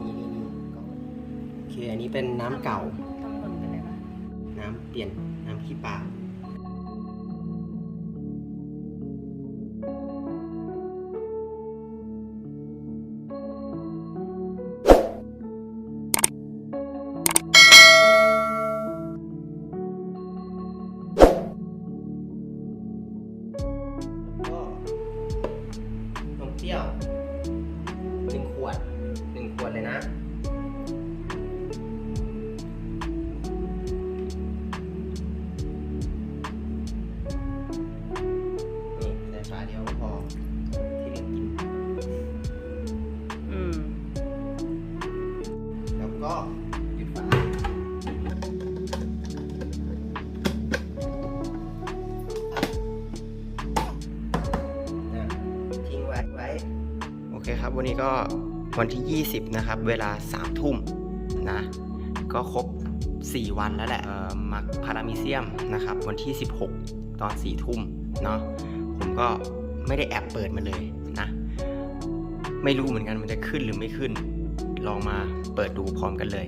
นี่นี่นี่โอเคอันนี้เป็นน้ำเก่า ต้องเปน้ำเปลี่ยนน้ำขี้ปลา ก็หยุดฝาทิ้งไว้ไว้ โอเคครับ วันนี้ก็วันที่ 20 นะครับ เวลา 3 ทุ่มนะ ก็ครบ 4 วันแล้วแหละมักพารามิเซียมนะครับ วันที่ 16 ตอน 4 ทุ่มเนาะ ผมก็ไม่ได้แอบเปิดมาเลยนะ ไม่รู้เหมือนกันมันจะขึ้นหรือไม่ขึ้น ลองมาเปิดดูพร้อมกันเลย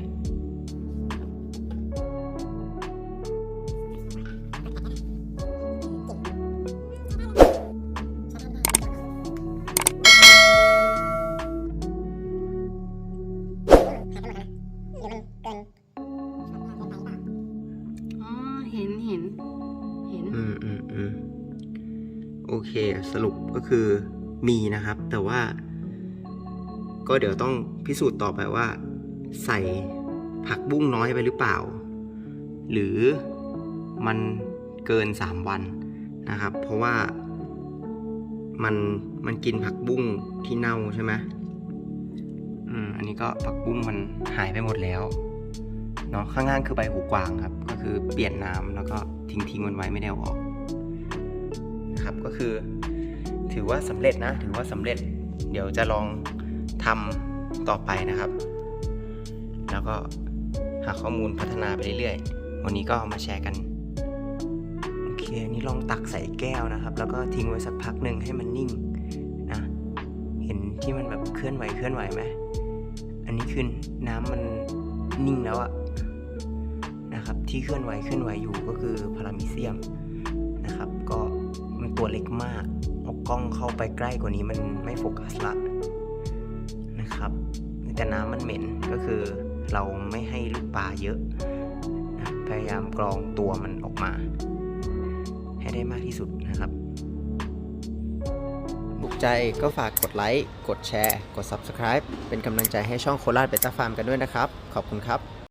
อ๋อเห็นเห็นเห็นอืมอืมอืมโอเค สรุปก็คือมีนะครับ แต่ว่า ก็เดี๋ยวต้องพิสูจน์ต่อไปว่า ใส่ผักบุ้งน้อยไปหรือเปล่า หรือมันเกิน 3 วันนะครับ เพราะว่ามันมันกินผักบุ้งที่เน่าใช่ไหมอืมอันนี้ก็ผักบุ้งมันหายไปหมดแล้วเนาะข้างล่างคือใบหูกวางครับ ก็คือเปลี่ยนน้ำแล้วก็ทิ้งทิ้งมันไว้ไม่ได้อออกนะครับก็คือ ถือว่าสำเร็จนะ ถือว่าสำเร็จ เดี๋ยวจะลอง ทำต่อไปนะครับ แล้วก็หาข้อมูลพัฒนาไปเรื่อยๆ วันนี้ก็มาแชร์กัน โอเคนนี้ลองตักใส่แก้วนะครับ แล้วก็ทิ้งไว้สักพักหนึ่งให้มันนิ่งนะเห็นที่มันแบบเคลื่อนไหวเคลื่อนไหวไหมอันนี้คือน้ำมันนิ่งแล้วอะนะครับที่เคลื่อนไหวเคลื่อนไหวอยู่ก็คือพารามิเซียมนะครับ ก็มันตัวเล็กมากเอากล้องเข้าไปใกล้กว่านี้มันไม่โฟกัสละ นะครับ แต่น้ำมันเหม็นก็คือเราไม่ให้ลูกปลาเยอะ พยายามกรองตัวมันออกมา ให้ได้มากที่สุดนะครับ บุกใจก็ฝากกดไลค์ กดแชร์ กด Subscribe เป็นกำลังใจให้ช่องโคราชเบต้าฟาร์มกันด้วยนะครับ ขอบคุณครับ